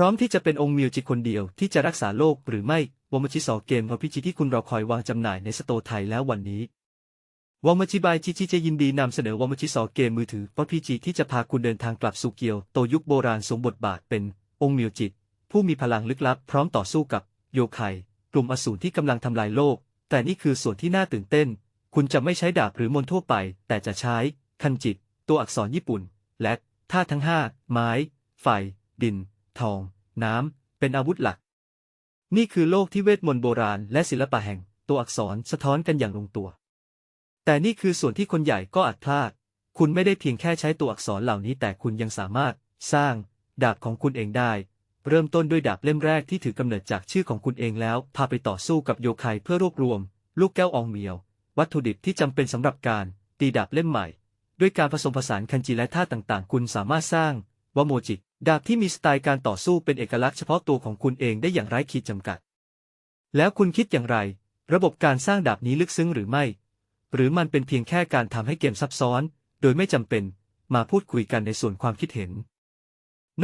พร้อมที่จะเป็นองค์มิวจิคนเดียวที่จะรักษาโลกหรือไม่วอมจิสอเกมพอพิจิที่คุณรอคอยวางจำหน่ายในสโตร์ไทยแล้ววันนี้วอมจิบายจิจิจะยินดีนำเสนอวอมจิสอเกมมือถือพอพิจิที่จะพาคุณเดินทางกลับสู่เกียวโตยุคโบราณสมบทบาทเป็น องค์มิวจิตผู้มีพลังลึกลับพร้อมต่อสู้กับ โยไคกลุ่มอสูรที่กำลังทำลายโลก แต่นี่คือส่วนที่น่าตื่นเต้น คุณจะไม่ใช้ดาบหรือมนต์ทั่วไป แต่จะใช้ คันจิต ตัวอักษรญี่ปุ่น และธาตุทั้งห้าไม้ ไฟ ดิน ทอง น้ำ เป็นอาวุธหลัก นี่คือโลกที่เวทมนต์โบราณและศิลปะแห่ง ตัวอักษรสะท้อนกันอย่างลงตัว แต่นี่คือส่วนที่คนใหญ่ก็อาจพลาด คุณไม่ได้เพียงแค่ใช้ตัวอักษรเหล่านี้ แต่คุณยังสามารถสร้างดาบของคุณเองได้ เริ่มต้นด้วยดาบเล่มแรกที่ถือกำเนิดจากชื่อของคุณเองแล้ว พาไปต่อสู้กับโยไคเพื่อรวบรวม ลูกแก้วอองเมียว วัตถุดิบที่จำเป็นสำหรับการตีดาบเล่มใหม่ ด้วยการผสมผสานคันจิและท่าต่างๆ คุณสามารถสร้างวโมจิ ดาบที่มีสไตล์การต่อสู้เป็นเอกลักษณ์เฉพาะตัวของคุณเองได้อย่างไร้ขีดจำกัด แล้วคุณคิดอย่างไร ระบบการสร้างดาบนี้ลึกซึ้งหรือไม่ หรือมันเป็นเพียงแค่การทำให้เกมซับซ้อน โดยไม่จำเป็น มาพูดคุยกันในส่วนความคิดเห็น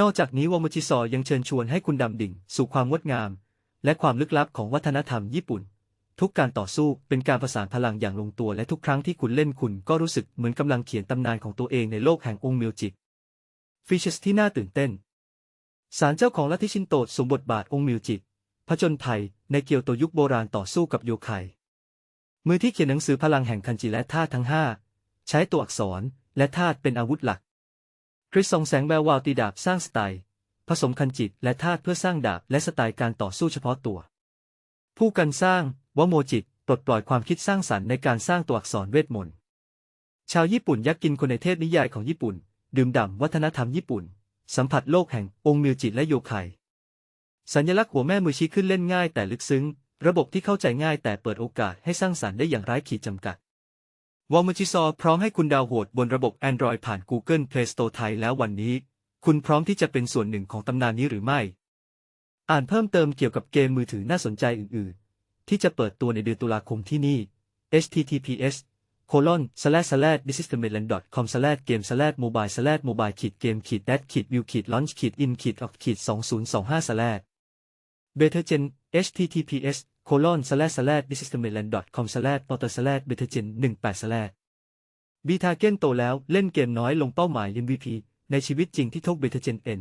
นอกจากนี้วอมจิซอยังเชิญชวนให้คุณดำดิ่ง สู่ความงดงาม และความลึกลับของวัฒนธรรมญี่ปุ่น ทุกการต่อสู้เป็นการประสานพลังอย่างลงตัวและทุกครั้งที่คุณเล่นคุณก็รู้สึกเหมือนกำลังเขียนตำนานของตัวเองในโลกแห่งองค์มิวจิ ฟีเชสที่น่าตื่นเต้นศาลเจ้าของลัทธิชินโตสวมบทบาทองค์มิวจิผจญภัยในเกียวโตยุคโบราณต่อสู้กับโยไคมือที่เขียนหนังสือพลังแห่งคันจิและธาตุทั้งห้าใช้ตัวอักษรและธาตุเป็นอาวุธหลัก คริสส่องแสงแวววาวตีดาบสร้างสไตล์ ผสมคันจิตและธาตุเพื่อสร้างดาบและสไตล์การต่อสู้เฉพาะตัว ผู้กันสร้างวโมจิตปลดปล่อยความคิดสร้างสรรค์ในการสร้างตัวอักษรเวทมนต์ ชาวญี่ปุ่นยักกินคนในเทพนิยายของญี่ปุ่น ดื่มด่ำวัฒนธรรมญี่ปุ่น สัมผัสโลกแห่งองค์มิวจิและโยไคสัญลักษณ์หัวแม่มือชี้ขึ้นเล่นง่ายแต่ลึกซึ้ง ระบบที่เข้าใจง่ายแต่เปิดโอกาสให้สร้างสรรค์ได้อย่างไร้ขีดจำกัดวอลมจิซอพร้อมให้คุณดาวโหลดบนระบบ Android ผ่าน Google Play Store ไทยแล้ววันนี้ คุณพร้อมที่จะเป็นส่วนหนึ่งของตำนานนี้หรือไม่ อ่านเพิ่มเติมเกี่ยวกับเกมมือถือน่าสนใจอื่น ๆ ที่จะเปิดตัวในเดือนตุลาคมที่นี่ https colon slash slash this is the mainland com slash game slash mobile slash mobile ขีดเกมขีด dat ขีด view ขีด launch ขีด in ขีด out ขีด2025 slash bettergen https colon slash slash this is the mainland com slash portal slash bettergen 18 slash บีทาเก้นโตแล้วเล่นเกมน้อยลงเป้าหมาย MVP ในชีวิตจริงที่ทกเบเทเจนเอ็น